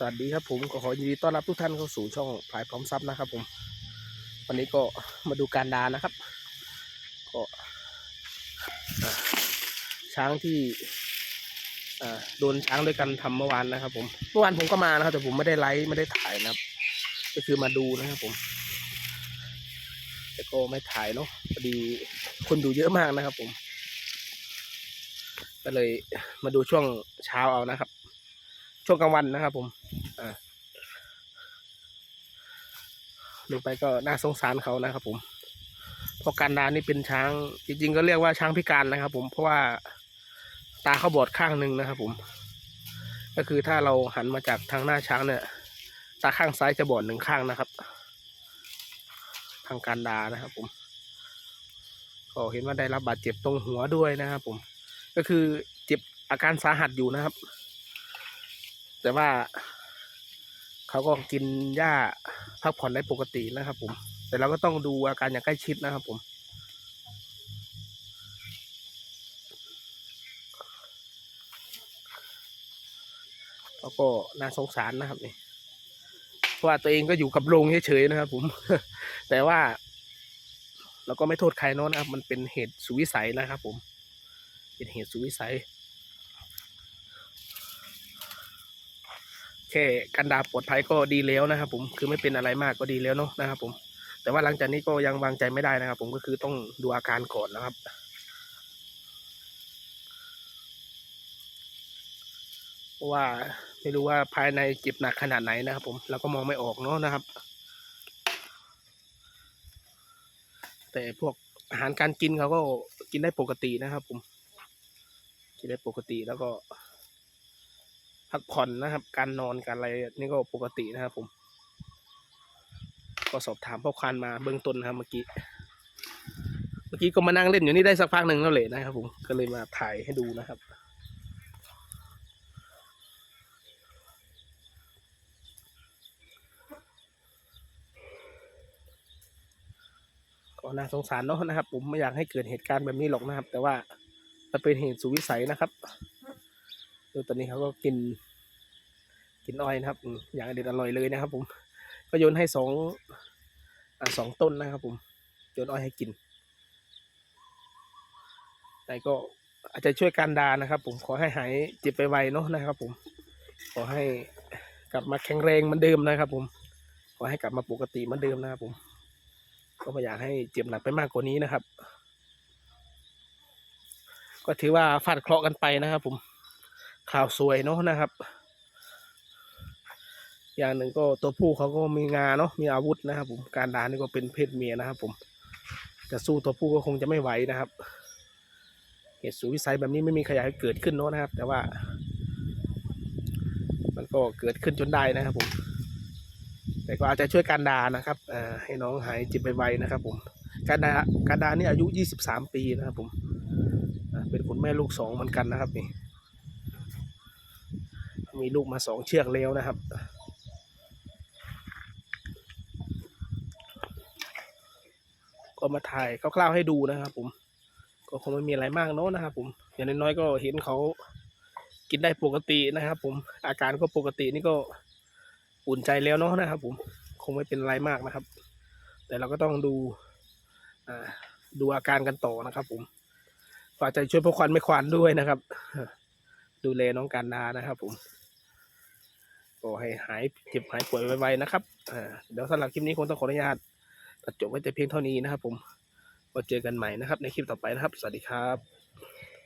สวัสดีครับผมก็ขอยินดีต้อนรับทุกท่านเข้าสู่ช่องพลายพร้อมทรัพย์นะครับผม วันนี้ก็มาดูการดานะครับ ก็ช้างที่โดนช้างด้วยกันทำเมื่อวานนะครับ ผมเมื่อวานผมก็มานะครับ แต่ผมไม่ได้ไลฟ์ไม่ได้ถ่ายนะครับ ก็คือมาดูนะครับผม แต่ก็ไม่ถ่ายเนาะพอดีคนดูเยอะมากนะครับ ผม ก็เลยมาดูช่วงเช้าเอานะครับ ช่วงกลางวันนะครับ ผมอ่าดูไปก็น่าสงสารเขานะครับ ผมเพราะการดานี่เป็นช้าง จริง ๆ ก็เรียกว่าช้างพิการนะครับ ผมเพราะว่าตาเขาบอดข้างหนึ่งนะครับ ผม ก็คือถ้าเราหันมาจากทางหน้าช้างเนี่ย ตาข้างซ้ายจะบอดหนึ่งข้างนะครับ ทางการดานะครับ ผมก็เห็นว่าได้รับบาดเจ็บตรงหัวด้วยนะครับ ผม ก็คือเจ็บอาการสาหัสอยู่นะครับ แต่ว่าเขาก็กินหญ้าพักผ่อนได้ปกตินะครับ ผม แต่เราก็ต้องดูอาการอย่างใกล้ชิดนะครับ ผม เขาก็น่าสงสารนะครับนี่เพราะว่าตัวเองก็อยู่กับโรงเฉยๆนะครับ ผม แต่ว่าเราก็ไม่โทษใครเนอะนะครับ มันเป็นเหตุสุวิสัยนะครับ ผม เป็นเหตุสุวิสัย แค่กันดาปลอดภัยก็ดีแล้วนะครับผมคือไม่เป็นอะไรมากก็ดีแล้วเนาะนะครับผมแต่ว่าหลังจากนี้ก็ยังวางใจไม่ได้นะครับ ผมก็คือต้องดูอาการก่อนนะครับ ว่าไม่รู้ว่าภายในเจ็บหนักขนาดไหนนะครับ ผมเราก็มองไม่ออกเนาะนะครับ แต่พวกอาหารการกินเขาก็กินได้ปกตินะครับ ผมกินได้ปกติแล้วก็ พักผ่อนนะครับ การนอนการอะไรนี่ก็ปกตินะครับผม ก็สอบถามพ่อควานมาเบื้องต้นนะครับเมื่อกี้ เมื่อกี้ก็มานั่งเล่นอยู่นี่ได้สักพักหนึ่งแล้วเลยนะครับผม ก็เลยมาถ่ายให้ดูนะครับก็น่าสงสารเนาะนะครับ ผมไม่อยากให้เกิดเหตุการณ์แบบนี้หรอกนะครับ แต่ว่ามันเป็นเหตุสุวิสัยนะครับ ดูตอนนี้เขาก็กิน กินอ้อยนะครับ อย่างอเด็ดอร่อยเลยนะครับ ผม ก็โยนให้สองอสองต้นนะครับ ผมโยนอ้อยให้กินแต่ก็อาจจะช่วยการดานะครับ ผมขอให้หายเจ็บไปไวเนาะนะครับ ผม ขอให้กลับมาแข็งแรงเหมือนเดิมนะครับ ผม ขอให้กลับมาปกติเหมือนเดิมนะครับ ผม ก็ไม่อยากให้เจ็บหนักไปมากกว่านี้นะครับ ก็ถือว่าฟาดเคราะห์กันไปนะครับ ผม ข่าวสวยเนาะนะครับ อย่างหนึ่งก็ตัวผู้เขาก็มีงาเนาะมีอาวุธนะครับ ผมการดานี่ก็เป็นเพศเมียนะครับ ผมจะสู้ตัวผู้ก็คงจะไม่ไหวนะครับเหตุสูวิสัยแบบนี้ไม่มีใครอยากให้เกิดขึ้นเนาะนะครับ แต่ว่า มันก็เกิดขึ้นจนได้นะครับ ผม แต่ก็อาจจะช่วยการดานะครับให้น้องหายจ็บไปไวๆนะครับ ผม การดาการดานี่อายุ 23 ปีนะครับ ผมเป็นคุณแม่ลูกสองเหมือนกันนะครับนี่ มีลูกมาสองเชือกแล้วนะครับ ก็มาถ่ายคร่าวๆให้ดูนะครับ ผม ก็คงไม่มีอะไรมากเนอะนะครับ ผมอย่างน้อยๆก็เห็นเขากินได้ปกตินะครับ ผมอาการก็ปกตินี่ก็อุ่นใจแล้วเนาะนะครับ ผมคงไม่เป็นอะไรมากนะครับ แต่เราก็ต้องดูอาดูอาการกันต่อนะครับ ผมฝากใจช่วยพวกควันไม่ควันด้วยนะครับ ดูแลน้องการนานะครับ ผม ก็ให้หายเจ็บหายป่วยไวๆนะครับเดี๋ยวสำหรับคลิปนี้คงต้องขออนุญาตตัดจบไว้แต่เพียงเท่านี้นะครับ ผมมาเจอกันใหม่นะครับ ในคลิปต่อไปนะครับ สวัสดีครับ